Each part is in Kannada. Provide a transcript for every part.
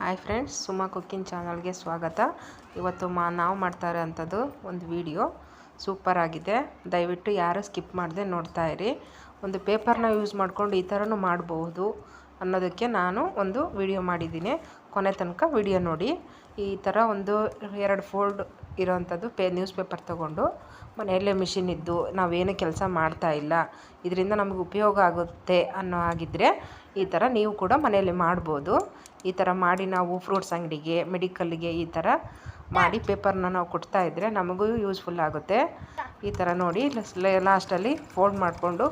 ಹಾಯ್ ಫ್ರೆಂಡ್ಸ್, ಸುಮಾ ಕುಕ್ಕಿಂಗ್ ಚಾನಲ್ಗೆ ಸ್ವಾಗತ. ಇವತ್ತು ಮಾ ನಾವು ಮಾಡ್ತಾ ಇರೋಂಥದ್ದು ಒಂದು ವಿಡಿಯೋ. ಸೂಪರ್ ಆಗಿದೆ. ದಯವಿಟ್ಟು ಯಾರೂ ಸ್ಕಿಪ್ ಮಾಡದೆ ನೋಡ್ತಾ ಇರಿ. ಒಂದು ಪೇಪರ್ನ ಯೂಸ್ ಮಾಡಿಕೊಂಡು ಈ ಥರನೂ ಮಾಡಬಹುದು ಅನ್ನೋದಕ್ಕೆ ನಾನು ಒಂದು ವಿಡಿಯೋ ಮಾಡಿದ್ದೀನಿ. ಕೊನೆ ತನಕ ವಿಡಿಯೋ ನೋಡಿ. ಈ ಥರ ಒಂದು ಎರಡು ಫೋಲ್ಡ್ ಇರೋವಂಥದ್ದು ಪೇ, ನ್ಯೂಸ್ ಪೇಪರ್ ತೊಗೊಂಡು ಮನೆಯಲ್ಲೇ ಮಿಷಿನ್ ಇದ್ದು ನಾವೇನು ಕೆಲಸ ಮಾಡ್ತಾ ಇಲ್ಲ, ಇದರಿಂದ ನಮಗೆ ಉಪಯೋಗ ಆಗುತ್ತೆ ಅನ್ನೋ ಹಾಗಿದ್ದರೆ ಈ ಥರ ನೀವು ಕೂಡ ಮನೆಯಲ್ಲಿ ಮಾಡ್ಬೋದು. ಈ ಥರ ಮಾಡಿ ನಾವು ಫ್ರೂಟ್ಸ್ ಅಂಗಡಿಗೆ, ಮೆಡಿಕಲ್ಗೆ ಈ ಥರ ಮಾಡಿ ಪೇಪರ್ನ ನಾವು ಕೊಡ್ತಾ ಇದ್ದರೆ ನಮಗೂ ಯೂಸ್ಫುಲ್ ಆಗುತ್ತೆ. ಈ ಥರ ನೋಡಿ ಲಾಸ್ಟಲ್ಲಿ ಫೋಲ್ಡ್ ಮಾಡಿಕೊಂಡು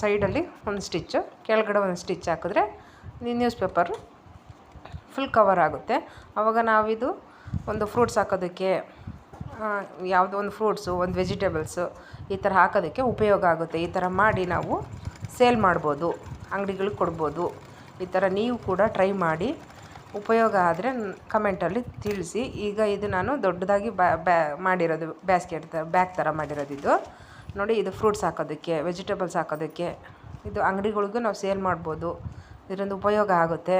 ಸೈಡಲ್ಲಿ ಒಂದು ಸ್ಟಿಚ್ಚು, ಕೆಳಗಡೆ ಒಂದು ಸ್ಟಿಚ್ ಹಾಕಿದ್ರೆ ನ್ಯೂಸ್ ಪೇಪರ್ ಫುಲ್ ಕವರ್ ಆಗುತ್ತೆ. ಆವಾಗ ನಾವಿದು ಒಂದು ಫ್ರೂಟ್ಸ್ ಹಾಕೋದಕ್ಕೆ ಯಾವುದೋ ಒಂದು ಫ್ರೂಟ್ಸು, ಒಂದು ವೆಜಿಟೇಬಲ್ಸು ಈ ಥರ ಹಾಕೋದಕ್ಕೆ ಉಪಯೋಗ ಆಗುತ್ತೆ. ಈ ಥರ ಮಾಡಿ ನಾವು ಸೇಲ್ ಮಾಡ್ಬೋದು, ಅಂಗಡಿಗಳಿಗೆ ಕೊಡ್ಬೋದು. ಈ ಥರ ನೀವು ಕೂಡ ಟ್ರೈ ಮಾಡಿ. ಉಪಯೋಗ ಆದರೆ ಕಮೆಂಟಲ್ಲಿ ತಿಳಿಸಿ. ಈಗ ಇದು ನಾನು ದೊಡ್ಡದಾಗಿ ಮಾಡಿರೋದು ಬ್ಯಾಸ್ಕೆಟ್ ಬ್ಯಾಗ್ ಥರ ಮಾಡಿರೋದು ನೋಡಿ, ಇದು ಫ್ರೂಟ್ಸ್ ಹಾಕೋದಕ್ಕೆ ವೆಜಿಟೇಬಲ್ಸ್ ಹಾಕೋದಕ್ಕೆ, ಇದು ಅಂಗಡಿಗಳಿಗೂ ನಾವು ಸೇಲ್ ಮಾಡ್ಬೋದು. ಇದರಿಂದ ಉಪಯೋಗ ಆಗುತ್ತೆ.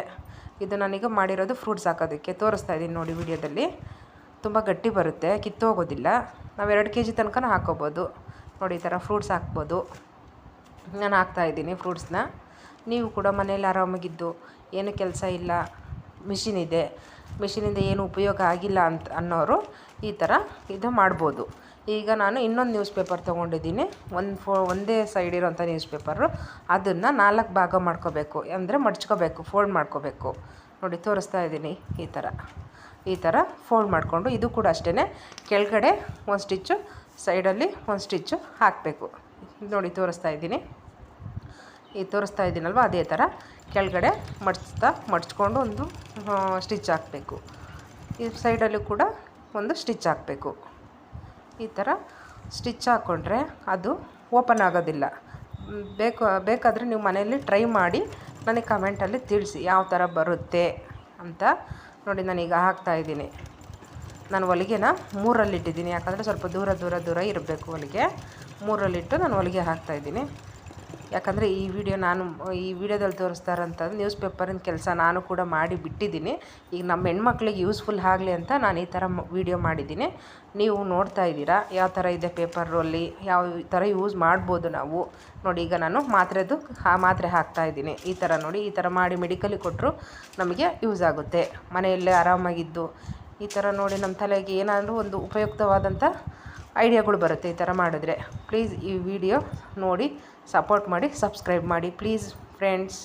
ಇದು ನಾನೀಗ ಮಾಡಿರೋದು ಫ್ರೂಟ್ಸ್ ಹಾಕೋದಕ್ಕೆ. ತೋರಿಸ್ತಾ ಇದ್ದೀನಿ ನೋಡಿ ವಿಡಿಯೋದಲ್ಲಿ. ತುಂಬ ಗಟ್ಟಿ ಬರುತ್ತೆ, ಕಿತ್ತೋಗೋದಿಲ್ಲ. ನಾವು ಎರಡು ಕೆ ಜಿ ತನಕ ಹಾಕ್ಕೋಬೋದು ನೋಡಿ, ಈ ಥರ ಫ್ರೂಟ್ಸ್ ಹಾಕ್ಬೋದು. ನಾನು ಹಾಕ್ತಾಯಿದ್ದೀನಿ ಫ್ರೂಟ್ಸ್ನ ನೀವು ಕೂಡ ಮನೇಲಿ ಆರಾಮಾಗಿದ್ದು, ಏನು ಕೆಲಸ ಇಲ್ಲ ಮಿಷಿನ್ ಇದೆ. ಮಿಷಿನಿಂದ ಏನು ಉಪಯೋಗ ಆಗಿಲ್ಲ ಅಂತ ಅನ್ನೋರು ಈ ಥರ ಇದು ಮಾಡ್ಬೋದು. ಈಗ ನಾನು ಇನ್ನೊಂದು ನ್ಯೂಸ್ ಪೇಪರ್ ತೊಗೊಂಡಿದ್ದೀನಿ. ಒಂದು ಫೋ, ಒಂದೇ ಸೈಡ್ ಇರೋಂಥ ನ್ಯೂಸ್ ಪೇಪರು ಅದನ್ನು ನಾಲ್ಕು ಭಾಗ ಮಾಡ್ಕೋಬೇಕು. ಅಂದರೆ ಮಡ್ಚ್ಕೋಬೇಕು ಫೋಲ್ಡ್ ಮಾಡ್ಕೋಬೇಕು. ನೋಡಿ, ತೋರಿಸ್ತಾ ಇದ್ದೀನಿ ಈ ಥರ ಈ ಥರ ಫೋಲ್ಡ್ ಮಾಡಿಕೊಂಡು ಇದು ಕೂಡ ಅಷ್ಟೇ ಕೆಳಗಡೆ ಒಂದು ಸ್ಟಿಚ್ಚು ಸೈಡಲ್ಲಿ ಒಂದು ಸ್ಟಿಚ್ಚು ಹಾಕಬೇಕು. ನೋಡಿ, ತೋರಿಸ್ತಾ ಇದ್ದೀನಿ. ಈ ತೋರಿಸ್ತಾ ಇದ್ದೀನಲ್ವ? ಅದೇ ಥರ ಕೆಳಗಡೆ ಮಡ್ಚ್ತಾ, ಮಡ್ಚ್ಕೊಂಡು ಒಂದು ಸ್ಟಿಚ್ ಹಾಕಬೇಕು. ಈ ಸೈಡಲ್ಲೂ ಕೂಡ ಒಂದು ಸ್ಟಿಚ್ ಹಾಕಬೇಕು. ಈ ಥರ ಸ್ಟಿಚ್ ಹಾಕ್ಕೊಂಡ್ರೆ ಅದು ಓಪನ್ ಆಗೋದಿಲ್ಲ. ಬೇಕು, ಬೇಕಾದರೆ ನೀವು ಮನೆಯಲ್ಲಿ ಟ್ರೈ ಮಾಡಿ ನನಗೆ ಕಮೆಂಟಲ್ಲಿ ತಿಳಿಸಿ ಯಾವ ಥರ ಬರುತ್ತೆ ಅಂತ ನೋಡಿ ನಾನೀಗ ಹಾಕ್ತಾಯಿದ್ದೀನಿ ನಾನು ಹೊಲಿಗೆನ ಮೂರಲ್ಲಿಟ್ಟಿದ್ದೀನಿ, ಯಾಕಂದರೆ ಸ್ವಲ್ಪ ದೂರ ದೂರ ದೂರ ಇರಬೇಕು ಹೊಲಿಗೆ. ಮೂರಲ್ಲಿಟ್ಟು ನಾನು ಹೊಲಿಗೆ ಹಾಕ್ತಾಯಿದ್ದೀನಿ ಯಾಕಂದರೆ ಈ ವಿಡಿಯೋ ನಾನು, ಈ ವಿಡಿಯೋದಲ್ಲಿ ತೋರಿಸ್ತಾ ಇರೋಂಥದ್ದು ನ್ಯೂಸ್ ಪೇಪರಿನ ಕೆಲಸ ನಾನು ಕೂಡ ಮಾಡಿ ಬಿಟ್ಟಿದ್ದೀನಿ. ಈಗ ನಮ್ಮ ಹೆಣ್ಮಕ್ಳಿಗೆ ಯೂಸ್ಫುಲ್ ಆಗಲಿ ಅಂತ ನಾನು ಈ ಥರ ವಿಡಿಯೋ ಮಾಡಿದ್ದೀನಿ. ನೀವು ನೋಡ್ತಾ ಇದ್ದೀರಾ, ಯಾವ ಥರ ಇದೆ ಪೇಪರಲ್ಲಿ ಯಾವ ಥರ ಯೂಸ್ ಮಾಡ್ಬೋದು ನಾವು. ನೋಡಿ, ಈಗ ನಾನು ಮಾತ್ರೆದು ಆ ಮಾತ್ರೆ ಹಾಕ್ತಾ ಇದ್ದೀನಿ. ಈ ಥರ ನೋಡಿ, ಈ ಥರ ಮಾಡಿ ಮೆಡಿಕಲಿಗೆ ಕೊಟ್ಟರು ನಮಗೆ ಯೂಸ್ ಆಗುತ್ತೆ. ಮನೆಯಲ್ಲೇ ಆರಾಮಾಗಿದ್ದು. ಈ ಥರ ನೋಡಿ ನಮ್ಮ ತಲೆಗೆ ಏನಾದರೂ ಒಂದು ಉಪಯುಕ್ತವಾದಂಥ ಐಡಿಯಾಗಳು ಬರುತ್ತೆ ಈ ಥರ ಮಾಡಿದ್ರೆ. ಪ್ಲೀಸ್ ಈ ವಿಡಿಯೋ ನೋಡಿ, ಸಪೋರ್ಟ್ ಮಾಡಿ, ಸಬ್ಸ್ಕ್ರೈಬ್ ಮಾಡಿ. Please friends.